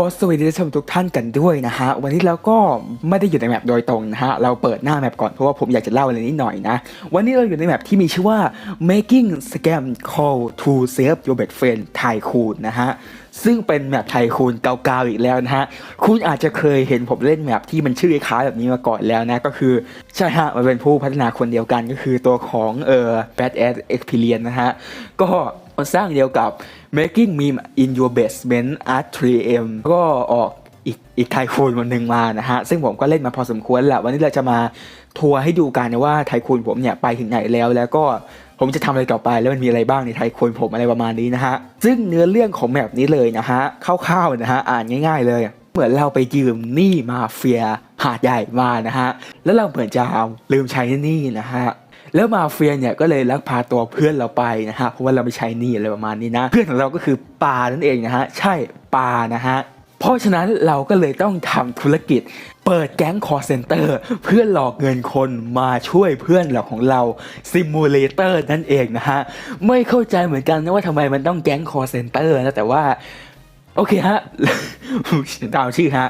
ขอสวัสดีท่านผู้ชมทุกท่านกันด้วยนะฮะ วันนี้เราก็ไม่ได้อยู่ในแมปโดยตรงนะฮะ เราเปิดหน้าแมปก่อนเพราะว่าผมอยากจะเล่าอะไรนิดหน่อยนะ วันนี้เราอยู่ในแมปที่มีชื่อว่า making scam call to save your best friend tycoon นะฮะ ซึ่งเป็นแมปไทคูนเก่าๆอีกแล้วนะฮะ คุณอาจจะเคยเห็นผมเล่นแมปที่มันชื่อคล้ายแบบนี้มาก่อนแล้วนะ ก็คือ ใช่ฮะ มันเป็นผู้พัฒนาคนเดียวกันก็คือตัวของเอ่อ Bad Ass Experience นะฮะ ก็มันสร้างเดียวกับ Making Meme in Your Basement Art 3M ก็ออกอีกอีกไทคูนวันหนึ่งมานะฮะ ซึ่งผมก็เล่นมาพอสมควรแหละวันนี้เราจะมาทัวร์ให้ดูกันนะว่าไทคูนผมเนี่ยไปถึงไหนแล้วแล้วก็ผมจะทำอะไรต่อไปแล้วมันมีอะไรบ้างในไทควรผมอะไรประมาณนี้นะฮะ ซึ่งเนื้อเรื่องของแมปนี้เลยนะฮะคร่าวๆนะฮะอ่านง่าย ๆ เลย เหมือนเราไปยืมหนี้มาเฟียหาดใหญ่มานะฮะแล้วเราเหมือนจะลืมใช้หนี้นะฮะ แล้วมาเฟียเนี่ยก็เลยลักพาตัวเพื่อนเราไปนะฮะเพราะว่าเราไม่ใช้นี้อะไรประมาณนี้นะ เพื่อนของเราก็คือปานั่นเองนะฮะใช่ปานะฮะเพราะฉะนั้นเราก็เลยต้องทำธุรกิจ เปิดแก๊งคอร์เซนเตอร์เพื่อหลอกเงินคนมาช่วยเพื่อนเราของเราซิมูเลเตอร์นั่นเองนะฮะ ไม่เข้าใจเหมือนกันนะว่าทำไมมันต้องแก๊งคอร์เซนเตอร์นะแต่ว่า โอเคฮะตามชื่อฮะ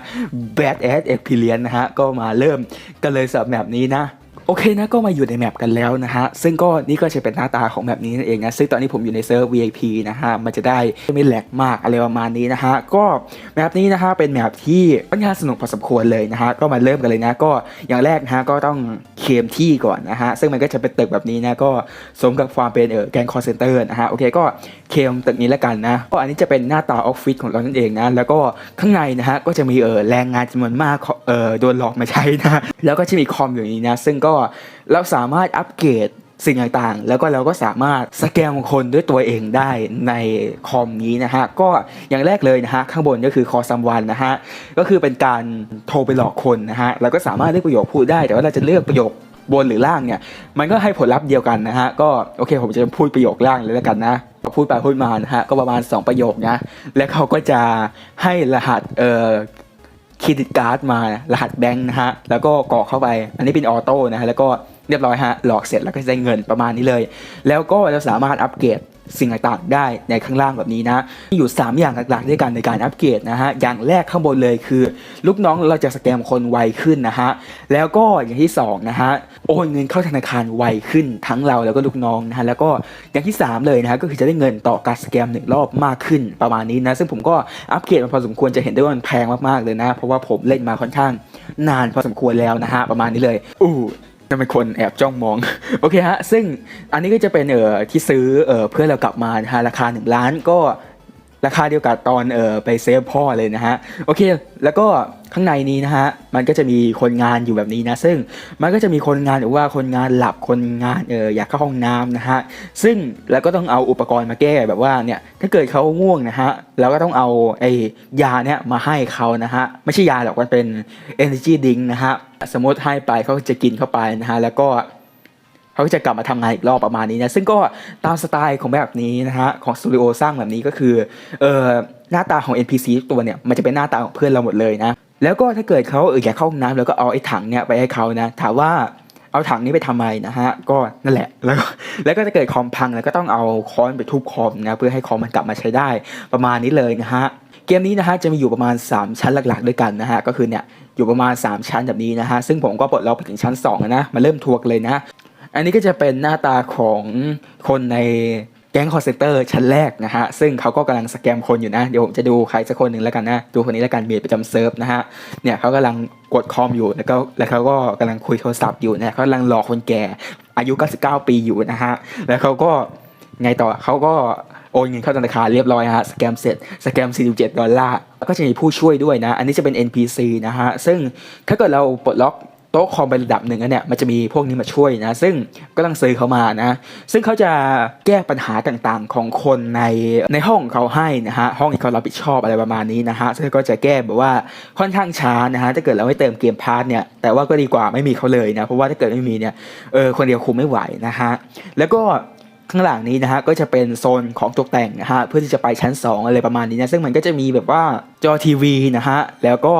Bad Ass Experience นะฮะ ก็มาเริ่มกันเลยสำหรับแมปนี้นะ โอเคนะก็มาอยู่ในแมปกันแล้วนะฮะ ซึ่งก็นี่ก็จะเป็นหน้าตาของแมปนี้นั่นเองนะ ซึ่งตอนนี้ผมอยู่ในเซิร์ฟ VIP นะฮะ มันจะได้ไม่แหลกมากอะไรประมาณนี้นะฮะ ก็แมปนี้นะฮะเป็นแมปที่ค่อนข้างสนุกพอสมควรเลยนะฮะ ก็มาเริ่มกันเลยนะ ก็อย่างแรกนะฮะก็ต้อง เคลมที่ก่อนนะฮะซึ่งมันก็จะเป็นตึกแบบนี้นะก็สมกับความเป็นเออแกงคอร์เซนเตอร์นะฮะโอเคก็เคลมตึกนี้แล้วกันนะก็อันนี้จะเป็นหน้าตาออฟฟิศของเรานั่นเองนะแล้วก็ข้างในนะฮะก็จะมีเออแรงงานจำนวนมากเออโดนหลอกมาใช้นะแล้วก็จะมีคอมอยู่นี้นะซึ่งก็เราสามารถอัปเกรด สิ่งต่างๆ แล้วก็เราก็สามารถสแกนคนด้วยตัวเองได้ในคอมนี้นะฮะ ก็อย่างแรกเลยนะฮะ ข้างบนก็คือคอซัมวันนะฮะ ก็คือเป็นการโทรไปหลอกคนนะฮะ เราก็สามารถเลือกประโยคพูดได้ แต่ว่าเราจะเลือกประโยคบนหรือล่างเนี่ย มันก็ให้ผลลัพธ์เดียวกันนะฮะ ก็โอเค ผมจะพูดประโยคล่างเลยแล้วกันนะพูดไปพูดมานะฮะ ก็ประมาณ 2 ประโยคนะ แล้วเขาก็จะให้รหัสเอ่อเครดิตการ์ดมารหัสแบงค์นะฮะ แล้วก็กรอกเข้าไป อันนี้เป็นออโต้นะฮะ แล้วก็ เรียบร้อยฮะ หลอกเสร็จแล้วก็จะได้เงินประมาณนี้เลย แล้วก็เราสามารถอัปเกรดสิ่งต่างๆได้ในข้างล่างแบบนี้นะมีอยู่ 3 อย่างหลักๆด้วยกันในการอัปเกรดนะฮะ อย่างแรกข้างบนเลยคือ ลูกน้องเราจะสแกมคนไวขึ้นนะฮะ แล้วก็อย่างที่สองนะฮะ โอนเงินเข้าธนาคารไวขึ้นทั้งเราแล้วก็ลูกน้องนะฮะ แล้วก็อย่างที่ 3 เลยนะฮะ ก็คือจะได้เงินต่อการสแกมหนึ่งรอบมากขึ้นประมาณนี้นะ ซึ่งผมก็อัปเกรดมาพอสมควรจะเห็นได้ว่ามันแพงมากๆเลยนะ เพราะว่าผมเล่นมาค่อนข้าง นานพอสมควรแล้วนะฮะ ประมาณนี้เลย อู้ จะเป็นคนแอบจ้องมอง โอเคฮะ ซึ่งอันนี้ก็จะเป็นเอ่อที่ซื้อเอ่อเพื่อเรากลับมานะฮะราคา 1 ล้านก็ราคาเดียวกับตอนเอ่อไปเซฟพ่อเลยนะฮะ โอเค แล้วก็ ข้างในนี้นะฮะมันก็จะมีคนงานอยู่แบบนี้นะซึ่งมันก็จะมีคนงานหรือว่าคนงานหลับคนงานเอออยากเข้าห้องน้ำนะฮะซึ่งแล้วก็ต้องเอาอุปกรณ์มาแก้แบบว่าเนี่ยถ้าเกิดเขาง่วงนะฮะเราก็ต้องเอาไอ้ยาเนี่ยมาให้เขานะฮะไม่ใช่ยาหรอกมันเป็น energy drink นะฮะสมมติให้ไปเขาจะกินเข้าไปนะฮะแล้วก็เขาจะกลับมาทำงานอีกรอบประมาณนี้นะซึ่งก็ตามสไตล์ของแบบนี้นะฮะของสตูดิโอสร้างแบบนี้ก็คือเอ่อหน้าตาของ NPC ตัวเนี่ยมันจะเป็นหน้าตาของเพื่อนเราหมดเลยนะ แล้วก็ถ้าเกิดเขาเอออยากเข้าห้องน้ำแล้วก็เอาไอ้ถังเนี่ยไปให้เขานะ ถามว่าเอาถังนี้ไปทำไมนะฮะ ก็นั่นแหละ แล้วก็แล้วก็จะเกิดคอมพังแล้วก็ต้องเอาค้อนไปทุบคอมนะเพื่อให้คอมมันกลับมาใช้ได้ประมาณนี้เลยนะฮะเกมนี้นะฮะจะมีอยู่ประมาณ 3 ชั้นหลักๆ ด้วยกันนะฮะก็คือเนี่ยอยู่ประมาณ 3 ชั้นแบบนี้นะฮะซึ่งผมก็ปลดล็อกไปถึงชั้น2นะมาเริ่มทวร์กันเลยนะ อันนี้ก็จะเป็นหน้าตาของคนใน แก๊งคอร์เซนเตอร์ชั้นแรกนะฮะซึ่งเขาก็กำลังสแกมคนอยู่นะ เดี๋ยวผมจะดูใครสักคนหนึ่งแล้วกันนะดูคนนี้แล้วกันเมียประจำเซิร์ฟนะฮะเนี่ยเขากำลังกดคอมอยู่แล้วก็แล้วเขาก็กำลังคุยโทรศัพท์อยู่นะเขากำลังหลอกคนแก่อายุ 99 ปีอยู่นะฮะแล้วเขาก็ไงต่อเขาก็โอนเงินเข้าธนาคารเรียบร้อยฮะสแกมเสร็จสแกม 47 ดอลลาร์แล้วก็จะมีผู้ช่วยด้วยนะ อันนี้จะเป็น NPC นะฮะ ซึ่งถ้าเกิดเราปลดล็อก ต๊ะคอมไประดับหนึ่งเนี่ยมันจะมีพวกนี้มาช่วยนะ ซึ่งก็ต้องซื้อเขามานะ ซึ่งเขาจะแก้ปัญหาต่างๆของคนในในห้องเขาให้นะฮะห้องที่เขารับผิดชอบอะไรประมาณนี้นะฮะซึ่งก็จะแก้แบบว่าค่อนข้างช้านะฮะถ้าเกิดเราไม่เติมเกมพาร์ทเนี่ยแต่ว่าก็ดีกว่าไม่มีเขาเลยนะเพราะว่าถ้าเกิดไม่มีเนี่ยเออคนเดียวคุมไม่ไหวนะฮะแล้วก็ข้างหลังนี้นะฮะก็จะเป็นโซนของตกแต่งนะฮะเพื่อที่จะไปชั้น 2 อะไรประมาณนี้นะซึ่งมันก็จะมีแบบว่าจอทีวีนะฮะแล้วก็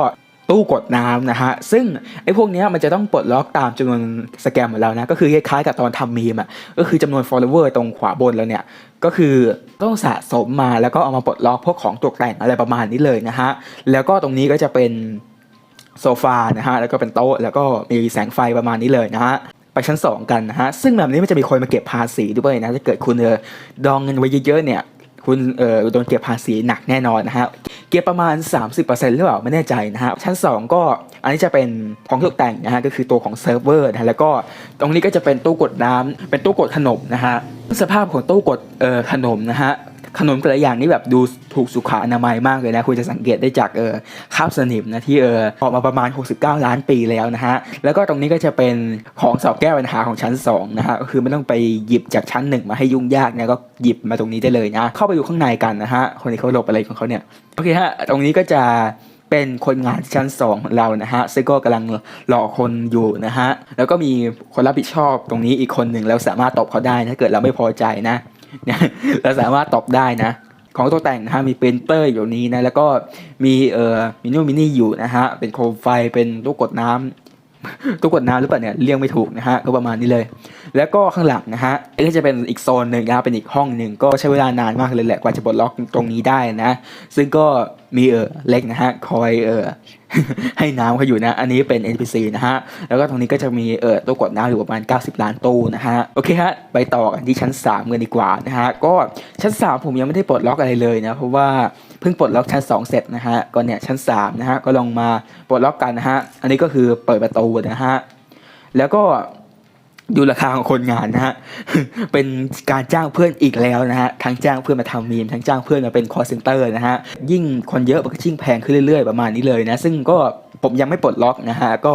ตู้กดน้ำนะฮะ ซึ่งไอ้พวกนี้มันจะต้องปลดล็อกตามจำนวนสแกมของเรานะ ก็คือคล้ายๆกับตอนทำมีมอะ ก็คือจำนวน follower ตรงขวาบนแล้วเนี่ย ก็คือต้องสะสมมาแล้วก็เอามาปลดล็อกพวกของตกแต่งอะไรประมาณนี้เลยนะฮะ แล้วก็ตรงนี้ก็จะเป็นโซฟานะฮะ แล้วก็เป็นโต๊ะ แล้วก็มีแสงไฟประมาณนี้เลยนะฮะไปชั้น 2 กันนะฮะ ซึ่งแบบนี้มันจะมีคนมาเก็บภาษีด้วยนะ ถ้าเกิดคุณเออดองเงินไว้เยอะๆเนี่ย คุณเอ่อโดนเก็บภาษีหนักแน่นอนนะฮะเก็บประมาณ 30%หรือเปล่าไม่แน่ใจนะฮะชั้น 2 ก็อันนี้จะเป็นของตกแต่งนะฮะก็คือตัวของเซิร์ฟเวอร์นะะแล้วก็ตรงนี้ก็จะเป็นตู้กดน้ำเป็นตู้กดขนมนะฮะสภาพของตู้กดเอ่อขนมนะฮะ ขนมแต่ละอย่างนี่แบบดูถูกสุขอนามัยมากเลยนะ คุณจะสังเกตได้จากเออคาบสนิมนะที่เออออกมาประมาณ 69 ล้านปีแล้วนะฮะ แล้วก็ตรงนี้ก็จะเป็นของสอบแก้ปัญหาของชั้น 2 นะฮะก็คือไม่ต้องไปหยิบจากชั้น 1 มาให้ยุ่งยากนะก็หยิบมาตรงนี้ได้เลยนะ เข้าไปดูข้างในกันนะฮะ คนนี้เขาหลบอะไรของเขาเนี่ย โอเคฮะ ตรงนี้ก็จะเป็นคนงานชั้น 2 ของเรานะฮะซึ่งก็กำลังรอคนอยู่นะฮะ แล้วก็มีคนรับผิดชอบตรงนี้อีกคนหนึ่งแล้วสามารถตบเขาได้ถ้าเกิดเราไม่พอใจนะ เนี่ยเราสามารถตอบได้นะ ของตัวแต่งนะฮะมีปรินเตอร์อยู่นี้นะ แล้วก็มีเอ่อมินิมินี่อยู่นะฮะ เป็นโคมไฟเป็นตู้กดน้ำตู้กดน้ำหรือเปล่าเนี่ยเรียกไม่ถูกนะฮะก็ประมาณนี้เลย แล้วก็ข้างหลังนะฮะก็จะเป็นอีกโซนหนึ่งนะเป็นอีกห้องหนึ่งก็ใช้เวลานานมากเลยแหละกว่าจะปลดล็อกตรงนี้ได้นะ ซึ่งก็มีเออเล็กนะฮะคอยเออให้น้ำเขาอยู่นะ อันนี้เป็น NPC นะฮะ แล้วก็ตรงนี้ก็จะมีเออตู้กดน้ำอยู่ประมาณ 90 ล้านตู้นะฮะ โอเคฮะ ไปต่อกันที่ชั้น3กันดีกว่านะฮะ ก็ชั้น 3 ผมยังไม่ได้ปลดล็อกอะไรเลยนะ เพราะว่าเพิ่งปลดล็อกชั้น 2 เสร็จนะฮะ ก็เนี่ยชั้น3นะฮะ ก็ลองมาปลดล็อกกันนะฮะ อันนี้ก็คือเปิดประตูนะฮะ แล้วก็ ดูราคาของคนงานนะฮะ เป็นการจ้างเพื่อนอีกแล้วนะฮะ ทั้งจ้างเพื่อนมาทำมีม ทั้งจ้างเพื่อนมาเป็นคอร์เซนเตอร์นะฮะ ยิ่งคนเยอะมันก็ยิ่งแพงขึ้นเรื่อยๆ ประมาณนี้เลยนะ ซึ่งก็ ผมยังไม่ปลดล็อกนะฮะ ก็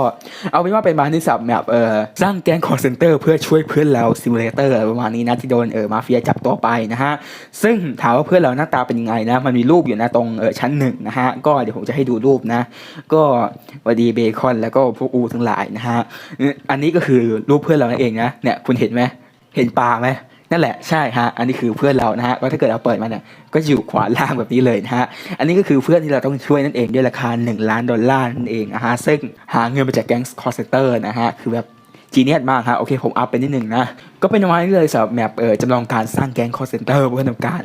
เอาเป็นว่าเป็นมาที่สับแบบเออสร้างแก๊งคอร์เซนเตอร์เพื่อช่วยเพื่อนเราซิมูเลเตอร์ประมาณนี้นะที่โดนเออมาเฟียจับตัวไปนะฮะ ซึ่งถามว่าเพื่อนเราหน้าตาเป็นยังไงนะ มันมีรูปอยู่นะตรงเออชั้นหนึ่งนะฮะ ก็เดี๋ยวผมจะให้ดูรูปนะ ก็วดีเบคอนแล้วก็พวกอูทั้งหลายนะฮะ อันนี้ก็คือรูปเพื่อนเรานั่นเองนะ เนี่ยคุณเห็นไหมเห็นปลาไหม นั่นแหละใช่ฮะอันนี้คือเพื่อนเรานะฮะก็ถ้าเกิดเราเปิดมาเนี่ยก็อยู่ขวาล่างแบบนี้เลยนะฮะอันนี้ก็คือเพื่อนที่เราต้องช่วยนั่นเองด้วยราคา 1 ล้านดอลลาร์นั่นเองนะฮะซึ่งหาเงินมาจากแก๊งคอร์เซเตอร์นะฮะคือแบบ จีเนียสมากฮะโอเคผมอัพไปนิดนึงนะ ก็เป็นประมาณนี้เลยสำหรับแมปเออจำลองการสร้างแก๊งคอร์เซนเตอร์เพื่อทำการ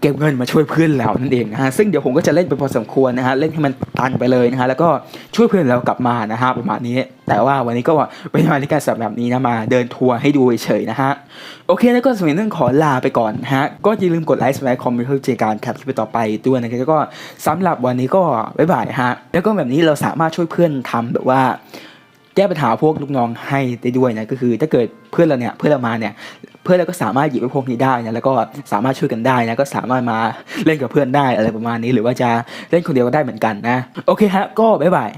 เก็บเงินมาช่วยเพื่อนเรานั่นเองนะฮะซึ่งเดี๋ยวผมก็จะเล่นไปพอสมควรนะฮะเล่นให้มันตันไปเลยนะฮะแล้วก็ช่วยเพื่อนเรากลับมานะฮะประมาณนี้ แต่ว่าวันนี้ก็เป็นมาในการสำหรับแบบนี้นะมาเดินทัวร์ให้ดูเฉยๆนะฮะโอเคแล้วก็สำหรับเรื่องขอลาไปก่อนฮะก็อย่าลืมกดไลค์สมัครคอมเมนต์เพื่อเจอการครับคลิปต่อไปด้วยนะครับแล้วก็สำหรับวันนี้ก็บ๊ายบายฮะแล้วก็แบบนี้เราสามารถช่วยเพื่อนทำแบบว่า แก้ปัญหาพวกลูกน้องให้ได้ด้วยนะก็คือถ้าเกิดเพื่อนเราเนี่ยเพื่อนเรามาเนี่ยเพื่อนเราก็สามารถหยิบไอ้พวกนี้ได้นะแล้วก็สามารถช่วยกันได้นะก็สามารถมาเล่นกับเพื่อนได้อะไรประมาณนี้ หรือว่าจะเล่นคนเดียวก็ได้เหมือนกันนะโอเคฮะก็บ๊ายบาย